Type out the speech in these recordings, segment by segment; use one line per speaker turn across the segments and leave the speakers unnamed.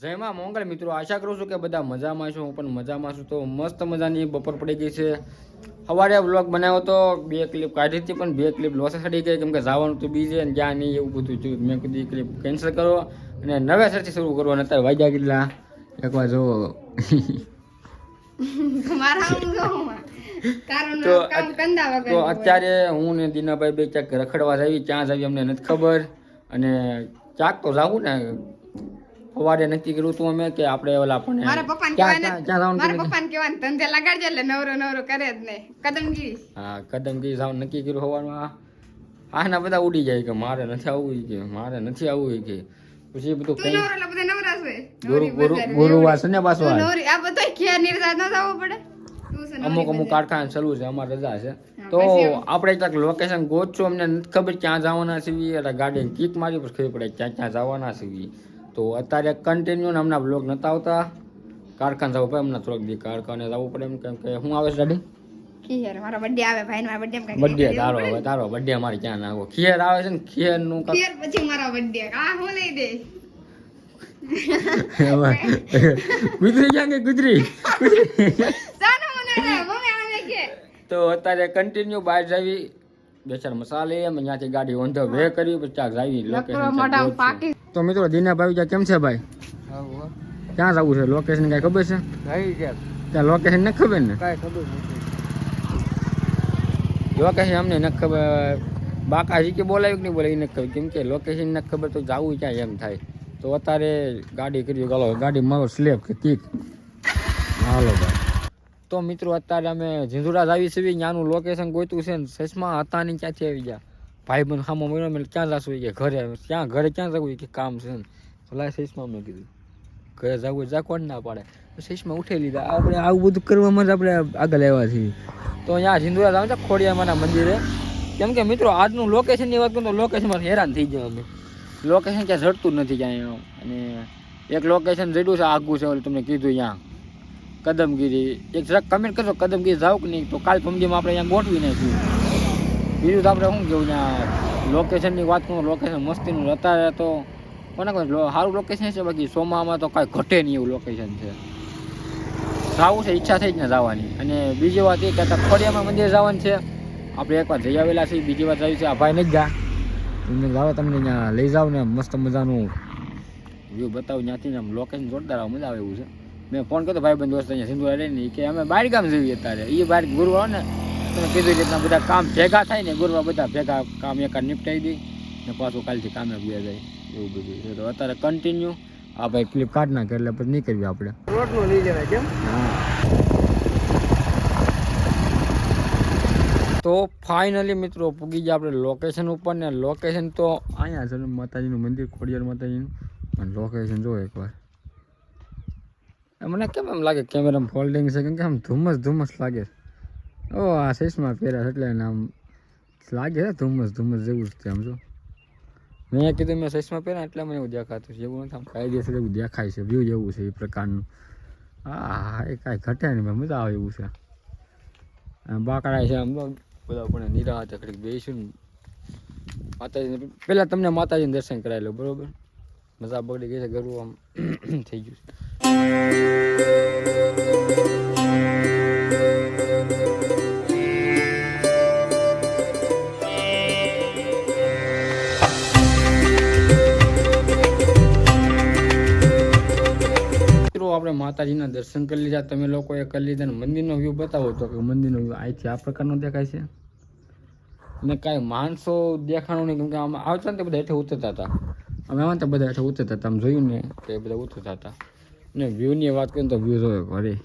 જય માં મોંગલ મિત્રો આશા કરું છું કે બધા મજામાં છો. હું પણ મજામાં છું. તો મસ્ત મજાની બપોર પડી ગઈ છે. સવારે વ્લોગ બનાવ્યો તો બે ક્લિપ કાઢી હતી પણ બે ક્લિપ લોસે સડી ગઈ. કેમ કે જવાનું તો બીજે અને જ્યાં નહીં એવું બધું થયું. મેં કીધું ક્લિપ કેન્સલ કરો અને નવેસરથી શરૂ કરો અને અત્યારે વાગ્યા કેટલા? એકવાર જો
મારા આમ કહું. તારું
તો
કામ કંદા વગર
તો અત્યારે હું ને દીનાભાઈ બે ક્યાંક રખડવા જાવી ક્યાં જાવી અમને નથી ખબર. અને ક્યાંક તો જાવું ને સવારે નક્કી કર્યું હતું અમે કે આપણે ઓલા આપણને
મારા પપ્પાને
ક્યાં
મારા? પપ્પાને કહેવાનું ધંધે લગાડજે એટલે નવરો નવરો કરે જ નહીં કદમગીરી
હા કદમગીરી સાવ નક્કી કર્યું સવારમાં હા ના બધા ઉડી જાય કે મારે નથી આવવું કે મારે નથી આવવું કે. પછી બધું કઈ
નવરો એટલે બધા નવરા છે.
ગુરુ ગુરુ ગુરુવાર છે ને પાછો
નવરી આ બધો કે નિર્ધાર ન થવો પડે.
અમુક અમુક. કારખાના ચાલુ છે અમારે રજા છે. તો આપણે ક્યાંક લોકેશન ગોતશું અમને નથી ખબર ક્યાં જવાના છીએ એટલે ગાડી કીક મારી પર ખબર પડે ક્યાં ક્યાં જવાના છીએ. તો અત્યારે કન્ટિન્યુ હમણાં બ્લોગ નતા આવતા. કારખાને જવું પડે હમણાં થોડોક દી કારખાને જવું પડે એમ કેમ કે શું આવે છે દાદી
ખીર મારો બર્થડે આવે ભાઈ મારા બર્થડે માં
બર્થડે તારો હવે તારો બર્થડે અમારે ક્યાં ના આવો. ખીર આવે છે ને ખીરનું
ખીર પછી મારો બર્થડે આ હું લઈ દે.
ગુજરી ક્યાં ગુજરી? તો અત્યારે કન્ટિન્યુ બહાર જાવી. બે ચાર મસાલે એમ ત્યાંથી ગાડી ઓન ધ વે કરી પછી જાવી લોકેશન તો મિત્રો દીનાભાઈ ત્યાં કેમ છે ભાઈ? ક્યાં જવું છે? લોકેશન કઈ ખબર છે? ત્યાં લોકેશન નથી ખબર ને? લોકેશન અમને નથી ખબર. બાકાજી કે બોલાવ્યું કે નહીં બોલાવી નથી ખબર. કેમ કે લોકેશન નથી ખબર તો જવું ક્યાં એમ થાય. તો અત્યારે ગાડી કરી ગાલો. ગાડી મારો સ્લેબ કે કીક હાલો ભાઈ. તો મિત્રો અત્યારે અમે ઝીંઝુરા આવી છીએ. ત્યાંનું લોકેશન ગોતું છે ને સસમા હતા ને ક્યાંથી આવી ગયા? ભાઈ બંધ ખામો મળ્યો મેં ક્યાં જાશું કે ઘરે ક્યાં? ઘરે ક્યાં જવું કે કામ છે ને ભલા શેષમાં મેં કીધું. ઘરે જવું જા, કોણ ના પાડે? શેષમાં ઉઠી લીધા. આપણે આવું બધું કરવામાં જ આપણે આગળ આવ્યા છીએ. તો અહીંયા ઝીંઝુરા જાવ છે ખોડિયામાના મંદિરે. કેમ કે મિત્રો, આજનું લોકેશનની વાત કરું તો લોકેશનમાં હેરાન થઈ ગયા અમે. લોકેશન ક્યાં જડતું નથી ક્યાંય અને એક લોકેશન જડ્યું છે, આગું છે તમને કીધું ત્યાં કદમગીરી. એક જરાક કમેન્ટ કરશો કદમગીરી જાવ કે નહીં? તો કાલ પમદીમાં આપણે અહીંયા ગોઠવી નાખ્યું બીજું તો આપણે શું કેવું ત્યાં લોકેશનની વાત કરું લોકેશન મસ્તીનું અત્યારે તો કોને કોઈ સારું લોકેશન છે, બાકી સોમામાં તો કાંઈ ઘટે નહીં એવું લોકેશન છે. જવું છે, ઈચ્છા થઈ જ ને જવાની. અને બીજી વાત એ કે ખોડિયામાં મંદિર જવાનું છે. આપણે એકવાર જઈ આવેલા છીએ, બીજી વાત આવી છે આ ભાઈ નથી ગયા. તમને જાવ તમને ત્યાં લઈ જાવ ને, મસ્ત મજાનું વ્યૂ બતાવું. ત્યાંથી આમ લોકેશન જોરદાર, આવે મજા આવે એવું છે. મેં ફોન કર્યો ભાઈ બંધ દોસ્ત અહીંયા સિંધુરા નહીં કે અમે બહાર ગામ જઈએ અત્યારે. એ બહાર ગુરુ ને તમે કીધું રીતના બધા કામ ભેગા થાય ને ગુરુમાં બધા ભેગા કામ એકાદ નિપટાઈ દઈ ને પાછું કાલથી કામે ગયા જાય એવું બધું તો અત્યારે કન્ટિન્યુ આ ભાઈ ક્લિપ કાઢ નાખે એટલે પછી નહીં કરવી આપણે.
રોટનું લઈ જવાય કેમ
હા. તો ફાઇનલી મિત્રો પૂગી ગયા આપણે લોકેશન ઉપર ને લોકેશન તો અહીંયા છે માતાજીનું મંદિર ખોડિયાર માતાજીનું. અને લોકેશન જો એકવાર. મને કેમ એમ લાગે કેમેરામાં ફોલ્ડિંગ છે? કેમ કે આમ ધુમ્મસ ધુમ્મસ લાગે ઓ, આ ચશ્મા પહેર્યા એટલે આમ લાગે છે ધુમ્મસ ધુમ્મસ જેવું છે આમ જો. મેં કીધું મેં ચશ્મા પહેર્યા એટલે મને એવું દેખાતું છે. એવું નથી, આમ એવું દેખાય છે વ્યૂ જેવું છે એ પ્રકારનું. હા એ કાંઈ ઘટે નહીં મજા આવે એવું છે. બાકડા છે આમ બધા પણ નિરાહત ઘડીક બેસીશું ને માતાજી પહેલાં તમને માતાજીને દર્શન કરાવી લો, બરોબર? મજા બગડી ગઈ છે ગરવું આમ થઈ ગયું આપણે માતાજીના દર્શન કરી લીધા. તમે લોકોએ કરી લીધા અને મંદિરનો વ્યૂ બતાવો તો. કે મંદિરનો વ્યૂ અહીંથી આ પ્રકારનો દેખાય છે? ને કાંઈ માણસો દેખાણું નહીં કેમ કે આમ આવતા ને તે બધા હેઠે ઉતરતા હતા. અમે આમાં તો બધા હેઠે ઉતરતા હતા આમ જોયું ને. તો એ બધા ઉતરતા હતા. ને વ્યૂની વાત કરીએ તો વ્યૂ જોયો ઘરે.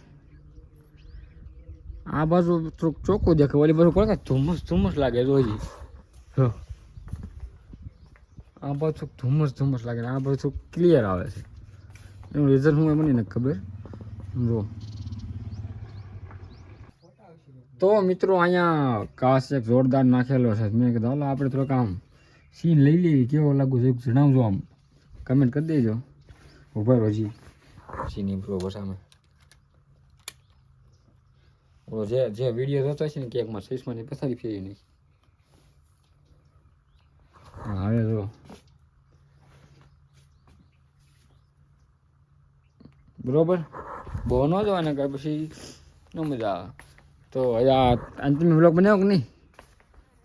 આ બાજુ થોડુંક ચોખ્ખું દેખાય ઓલી બાજુ કોણ ધુમ્મસ ધુમ્મસ લાગે જોઈ આ બાજુ ધુમ્મસ ધુમ્મસ લાગે આ બાજુ ક્લિયર આવે છે. એનું રિઝલ્ટ હું એ મને નથી ખબર. જો. તો મિત્રો અહીંયા કાશ એક જોરદાર નાખેલો છે. મેં કીધું હાલો આપણે થોડોક આમ સીન લઈ લઈએ કેવો લાગુ છે જણાવજો આમ. કમેન્ટ કરી દેજો. ઊભા રોજી સીન ઇમ્પ્રુવ સામે ઓલો જે જે વીડિયો જોતો છે ને કેકમાં સઈસમાંની પથારી ફેરી નહીં હવે જો. બરોબર? બહુ ન જવાય ને કાંઈ પછી ન મજા આવે. તો આ અંતિમ બ્લોગ બનાવો કે નહીં?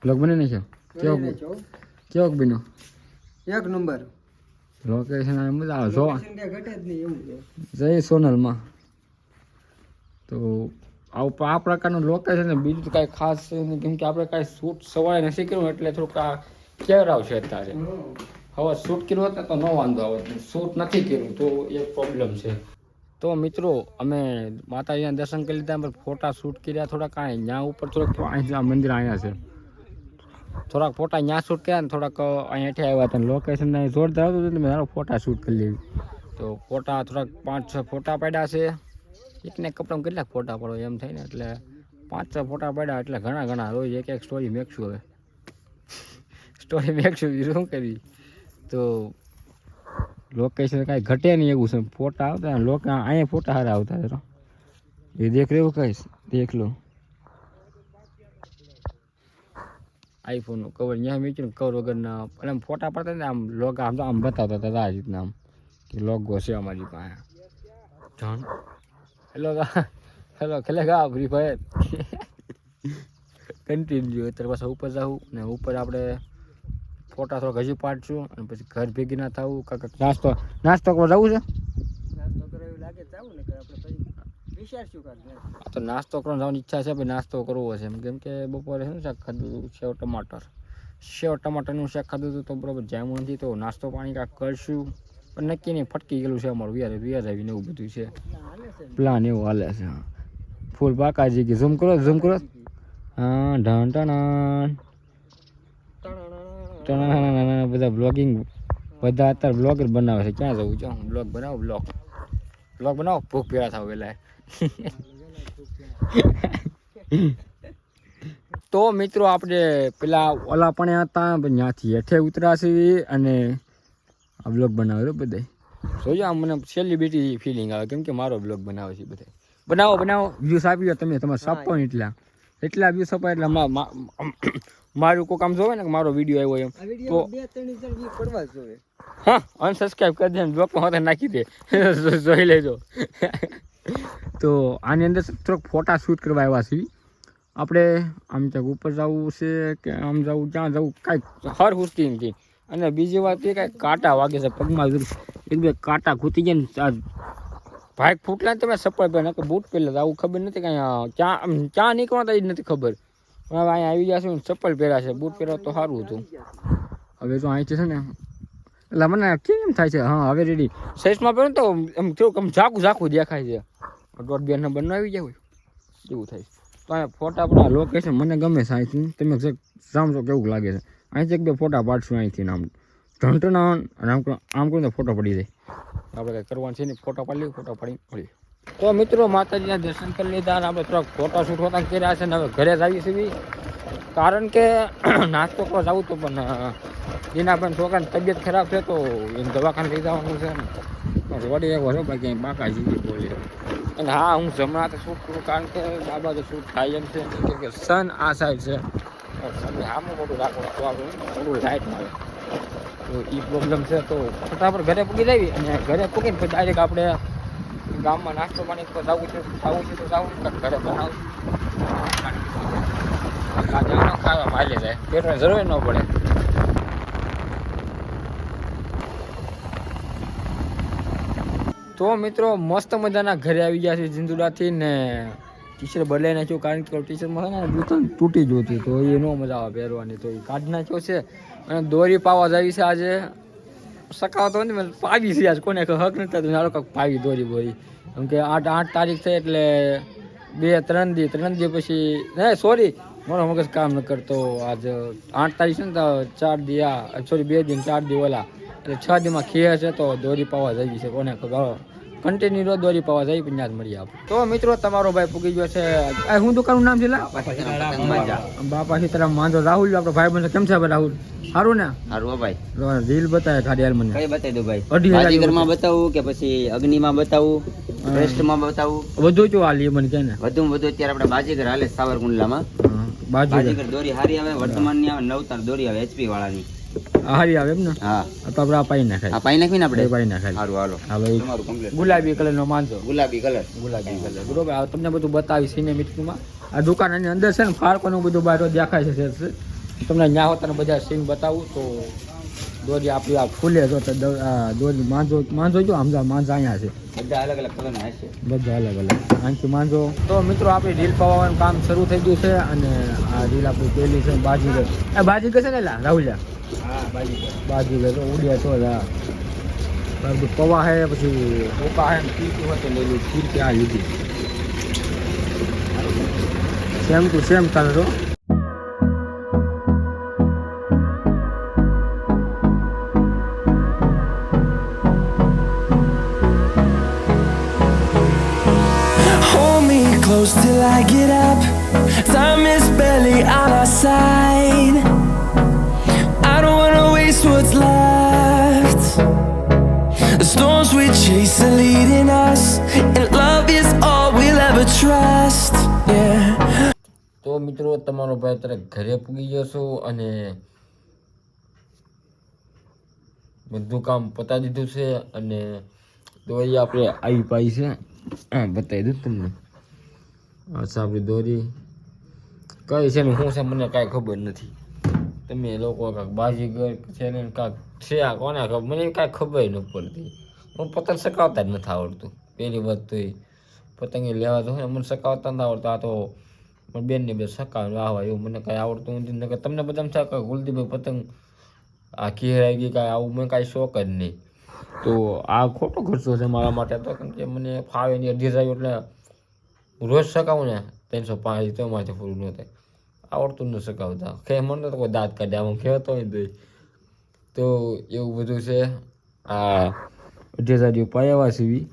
બ્લોગ બની નહીં કેવો કેવો બીનો
એક નંબર.
લોકેશન મજા આવે જોવા.
છે.
જય સોનલમાં. તો આવું આ પ્રકારનું લોકેશન ને બીજું તો કાંઈ ખાસ છે નહીં કેમ કે આપણે કાંઈ શૂટ સવારે નથી કર્યું એટલે થોડુંક આ કેર આવશે અત્યારે. હવે શૂટ કર્યું હતું તો ન વાંધો આવે શૂટ નથી કર્યું તો એ પ્રોબ્લેમ છે. તો મિત્રો, અમે માતાજીના દર્શન કરી લીધા, પણ ફોટા શૂટ કર્યા થોડાક. કાંઈ ત્યાં ઉપર થોડાક અહીં આ મંદિર અહીંયા છે. થોડાક ફોટા ત્યાં શૂટ કર્યા ને થોડાક અહીંયા હેઠે આવ્યા હતા લોકેશન જોરદાર હતું, એટલે મેં ફોટા શૂટ કરી લીધી. તો ફોટા થોડાક પાંચ છ ફોટા પાડ્યા છે. એકને કપડામાં કેટલાક ફોટા પડો એમ થાય ને, એટલે પાંચ છ ફોટા પાડ્યા, એટલે ઘણા ઘણા રોજ એક એક સ્ટોરી મેકશું હવે. સ્ટોરી મેકશું શું કરી તો લોકેશન કાંઈ ઘટે નહીં એવું છે. ફોટા આવતા લોક અહીંયા ફોટા સારા આવતા જરા એ દેખ રહ્યું કહીશ. દેખ લો. આઈફોનનું કવર ત્યાં મેચ્યું ને કવર વગરના અને આમ ફોટા પડતા ને આમ લોગ આમ તો આમ બતાવતા હતા આ રીતના આમ કે લોગો છે અમારી પાસે. જાણ. હેલો હેલો ખેલેગા ફ્રી ફાયર કન્ટિન્યુ અત્યારે પાછા ઉપર જાવું ને ઉપર આપણે ફોટા થોડાક ગજુ પાડશું અને પછી ઘર ભેગી ના થવું. કાંક નાસ્તો નાસ્તો કરવા જવું છે?
નાસ્તો કરે લાગે તો ને કે આપણે પછી વિચારશું
તો નાસ્તો કરવાની જવાની ઈચ્છા છે ભાઈ નાસ્તો કરવો છે. એમ કેમ કે બપોરે શું શાક ખાધું સેવ ટમાટર. સેવ ટમાટરનું શાક ખાધું હતું તો બરોબર જામ્યું નથી તો નાસ્તો પાણી કાંક કરશું. પણ નક્કી નહીં ફટકી ગયેલું છે અમારું વ્યાજ વ્યાજ આવીને એવું બધું છે. પ્લાન એવું હાલે છે હા. ફૂલ બાકાજી કે. ઝૂમ કરો ઝૂમ કરો. હા ઢણ ટણ નાના બધા બ્લોગિંગ બધા અત્યારે બ્લોગર બનાવે છે. ક્યાં જવું? છે બ્લોગ બનાવો બ્લોગ બ્લોગ બનાવો? ભૂખ પીડા થાવ પેલા. તો મિત્રો આપણે પેલા ઓલા પણ હતા ત્યાંથી હેઠે ઉતરાશે અને આ બ્લોગ બનાવ્યો બધાય. જોજો આમ મને સેલિબ્રિટી ફિલિંગ આવે કેમ કે મારો બ્લોગ બનાવે છે બધા બનાવો બનાવો. વ્યૂઝ આપી તમે તમારે સપો એટલા. એટલા વ્યૂઝ અપાય એટલે મારું કોઈ કામ જોવે ને કે મારો વીડિયો આવ્યો એમ
તો બે ત્રણ હજાર પડવા જ
હા અનસબસ્ક્રાઈબ કરી દે બ્લોકમાં હોતા નાખી દે. જોઈ લેજો. તો આની અંદર થોડોક ફોટા શૂટ કરવા આવ્યા છીએ. આપણે આમ ત્યાં ઉપર જવું છે કે આમ જવું ક્યાં જવું કાંઈક હર હુસ્તી નથી અને બીજી વાત એ કાંઈક કાંટા વાગે છે પગમાં એક બે કાંટા ખૂતી ગયા ને ભાઈ ફૂટલા તમે સપડ પહેલા નકર બૂટ પહેલા આવું ખબર નથી કાંઈ ક્યાં ક્યાં નીકળવા એ નથી ખબર. હવે અહીંયા આવી ગયા ને, ચપ્પલ પહેર્યા છે. બૂટ પહેર્યા તો સારું હતું. હવે તો અહીંથી છે ને, એટલે મને કેમ થાય છે? હા, હવે રેડી સાઈઝમાં પહેરું તો એમ કેવું આમ ઝાકું ઝાકું દેખાય છે. દોઢ બે નંબર આવી ગયા હોય. એવું થાય તો અહીંયા ફોટા પણ લોકેશન મને ગમે છે અહીંથી. તમે સમજો કેવું લાગે છે. અહીંથી એક બે ફોટા પાડશું અહીંથી આમ. ઢંટના આમ આમ કરીને ફોટો પડી જાય. આપણે કંઈ કરવાનું છે નહીં. ફોટા પાડી લઈએ ફોટો પાડી, મળીએ. તો મિત્રો, માતાજીના દર્શન કરી લીધા અને આપણે થોડાક ફોટા શૂટ હોતા કર્યા છે ને હવે ઘરે જ આવી છીએ કારણ કે નાસ્તો કરવા જવું તો પણ જેના પણ છોકરાની તબિયત ખરાબ છે તો એને દવાખાને લઈ જવાનું છે ને. વડી એવો ભાઈ ક્યાંય બાકા જીવી બોલે. અને હા, હું જમણા તો શૂટ કરું કારણ કે બાબા તો શૂટ થાય એમ છે. કે સન આ સાઈડ છે. સનની આમાં ખોટું રાખવું થોડું લાઇટમાં આવે તો એ પ્રોબ્લેમ છે તો ફટાફટ ઘરે પૂગી જાય અને ઘરે પૂગીને પછી ડાયરેક્ટ આપણે ગામમાં નાસ્તો પાણી તો છે ખાવું છે તો જવું ઘરે બનાવું ખાવા માલી જાય પેટને જરૂર ન પડે. તો મિત્રો, મસ્ત મજાના ઘરે આવી ગયા છે જિંદુડાથી ને ટીચર બદલાઈ નાખ્યું કારણ કે ટી છે ને બુતન તૂટી હતું, તો એ ન મજા આવે પહેરવાની. તો એ કાઢી નાખ્યો છે અને દોરી પાવા જાવી છે આજે. સકાવતો નથી પાવી છે આજ કોને હક નથી નાનો કાંક પાવી દોરી બોરી. કેમ કે આઠ આઠ તારીખ થઈ એટલે બે, ત્રણ દી ત્રણ દી પછી, હે સોરી મારો મગજ કામ ન કરતો આજ. આઠ તારીખ છે ને, તો ચાર દી આ સોરી બે દિન ચાર દી ઓલા. એટલે છ દીમાં ખીએ છે તો દોરી પાવા જઈ છે, કોને ખબર. કન્ટિન્યુ રોજ દોરી પાવા જાય પણ ત્યાં જ મળી આપણે. તો મિત્રો તમારો ભાઈ પૂગી ગયો છે. આ હું દુકાનનું નામ છે લા? બાપા સીતારામ માંજો રાહુલ આપણો ભાઈ બનશે. કેમ છે રાહુલ? સારું ને?
સારું ભાઈ.
રીલ બતાવે ખાલી યાર મને.
કઈ બતાવી દો ભાઈ?
અઢી હજાર
બાજીગરમાં બતાવું કે પછી અગ્નિમાં બતાવું શ્રેષ્ઠમાં બતાવું?
વધુ જો આ લી મને કે ને
વધુ વધુ અત્યારે આપણે બાજીગર હાલે સાવરકુંડલામાં. બાજીગર દોરી હારી આવે વર્તમાનની આવે નવતાર દોરી આવે એચપી વાળાની.
હારી આવે એમ ને?
હા.
તો આપણે આ પાઈ નાખાય
આ પાઈ નાખવી ને આપણે?
પાઈ નાખાય
સારું હાલો.
હાલો ભાઈ
તમારું કમ્પ્લીટ
ગુલાબી માંજો.
ગુલાબી કલર
ગુલાબી કલર બરોબર? તમને બધું બતાવી સિનેમેટિકમાં. આ દુકાનની અંદર છે ને ફાળકોનું બધું બહાર દેખાય છે છે. તમને ન્યા હોતા બધા સીન બતાવું તો દોરી આપણી આ ફૂલે જો તો દોરી માંજો માંજો જો આમ માંજા અહીંયા છે.
બધા અલગ અલગ કલરના હશે.
બધા અલગ અલગ. અહીંથી માંજો. તો મિત્રો આપણી રીલ પાવાનું કામ શરૂ થઈ ગયું છે અને આ રીલ આપણી પેલી છે બાજી એ બાજી છે ને રાહુલિયા
બાજી
લે તો ઉડ્યા તો જ હા બધું પવા હે પછી પોકા હે પીતું ફીરકી હોય તો લેલું ખીર ત્યાં લીધી સેમ ટુ સેમ કલર
તો close till I get up. Time is barely on our side. What's left. The storms we chase are leading us, and love is all we'll ever trust.
તો મિત્રો તમારો ભાઈ અત્યારે ઘરે પૂગી જશો અને બધું કામ પતા દીધું છે અને દોરી આપણે આવી પાઈ છે હા બતાવી દઉં તમને અચ્છા આપણી દોરી કઈ છે ને શું છે મને કાંઈ ખબર નથી તમે લોકો કાંક બાજીગર છે ને કાંક છે આ કોને ખબર? મને કાંઈ ખબર ન પડતી. હું પતંગ સકાવતા જ નથી આવડતું. પહેલી વાત તો એ. પતંગ લેવા તો હોય મને સકાવતા નથી આવડતું. આ તો પણ બેનને બે સકાવ આવા એવું મને કાંઈ આવડતું નથી. નકર તમને બધા થાય કે ગુલદીભાઈ પતંગ આ ઘેરાઈ ગઈ કાંઈ, આવું મને કાંઈ શોખ જ નહીં. તો આ ખોટો ખર્ચો છે મારા માટે તો કેમ કે મને ફાવે નહીં અઢી એટલે રોજ સકાવું ને ત્રણસો પાંચ તો માથે પૂરું ન થાય. આવડતું ન શકાવતા ખે, મને તો કોઈ દાંત કાઢે, આમ ખેતો હોય તો એવું બધું છે. આ અઢી હજાર જેવું પાયા સીવી.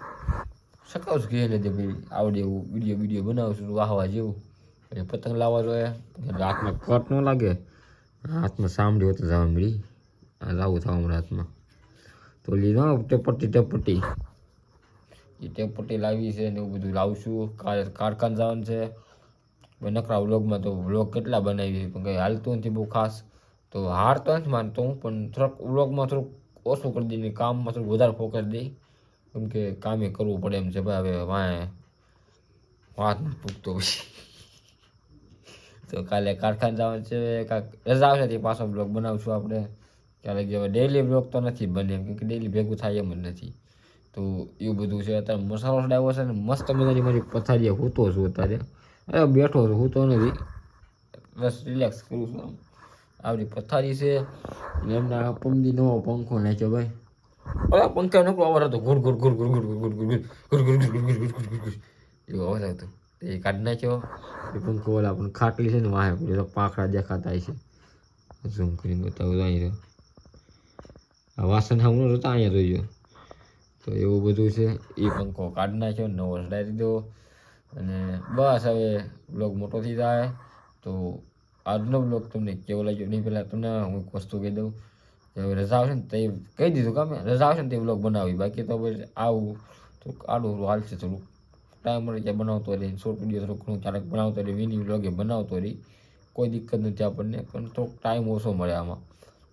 સકાવશું કે નથી ભાઈ આવડે એવું વીડિયો વીડિયો બનાવશું વાહવા જેવું. એટલે પતંગ લાવવા જોઈએ. હાથમાં કટ ન લાગે. હાથમાં સાંભળી હોય તો જવા મળી લાવું થવા મળે હાથમાં. તો લીધો ટેપટી ટેપટી એ ટેપટી લાવી છે ને એવું બધું લાવશું. કારખાન જવાનું છે. નકરા વ્લોગમાં તો વ્લોગ કેટલા બનાવી પણ કંઈ હાલતું નથી બહુ ખાસ. તો હાર તો નથી માનતો હું, પણ થોડોક વ્લોગમાં થોડુંક ઓછું કરી દઈને કામમાં થોડુંક વધારે ફોકસ દઈ. કેમ કે કામે કરવું પડે એમ છે ભાઈ હવે વાંહે વાત પૂગતો પછી. તો કાલે કારખાને જવાનું છે, કાંક રજા આવશે તે પાછો બ્લોગ બનાવશું આપણે. ક્યારેક જે ડેઈલી બ્લોગ તો નથી બને એમ કે ડેઈલી ભેગું થાય એમ જ નથી. તો એવું બધું છે, અત્યારે મસાલો ડાયવો છે ને, મસ્ત મજાની મારી પથારીએ હોતો છું અત્યારે. અરે બેઠો છું તો નથી બસ રિલેક્સ કરું છું આવડી પથારી છે એમના પમદી નવો પંખો નાખ્યો ભાઈ અરે પંખા નકરો અવાજ હતો ઘુર ઘુર ઘુર ઘુર ઘુર ઘુર ઘુર ઘુર ઘુર ઘુર ઘુર ઘુર ગુડ ઘુર ગુડ ગુડ એવો અવાજ આવતો એ કાઢી નાખ્યો એ પંખો ઓલા પણ ખાટલી છે ને વાહે પડ્યો પાંખડા દેખાતા છે ઝૂમ કરીને બતાવું તો અહીં આ વાસણ હમણાં હતા અહીંયા જોઈજો તો એવું બધું છે એ પંખો કાઢી નાખ્યો નવો ચડાવી દીધો અને બસ હવે બ્લોગ મોટો થઈ જાય. તો આજનો બ્લોગ તમને કેવો લાગ્યો? નહીં પહેલાં તમને હું એક વસ્તુ કહી દઉં કે હવે રજા આવશે ને તે કહી દીધું કામે રજા આવશે ને તે બ્લોગ બનાવી. બાકી તો પછી આવું. થોડુંક આડું હાલશે થોડુંક. ટાઈમ મળે ત્યાં બનાવતો રહી શોર્ટ વીડિયો થોડુંક ઘણું ક્યારેક બનાવતો રહી મિની બ્લોગે બનાવતો રહી કોઈ દિક્કત નથી આપણને, પણ થોડોક ટાઈમ ઓછો મળે આમાં.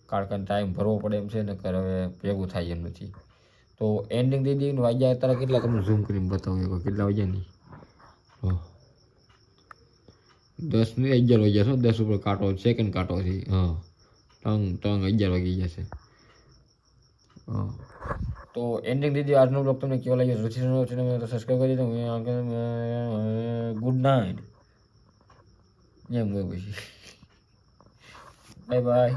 કારણ કે ટાઈમ ભરવો પડે એમ છે ને કે હવે ભેગું થાય એમ નથી. તો એન્ડિંગ દીધી વાગ્યા અત્યારે કેટલા? તમને ઝૂમ કરીને બતાવું કેટલા વાગ્યા નહીં દસ ને અગિયાર વાગ્યા છે દસ ઉપર કાંટો સેકન્ડ કાંટો છે. હા. ટંગ ટંગ અગિયાર વાગી જશે હા. તો એન્ડિંગ દીધી, આજનો બ્લોગ તમને કેવો લાગ્યો? રુચિ તો સબસ્ક્રાઈબ કરી દો ગુડ નાઇટ એમ હોય પછી. Bye bye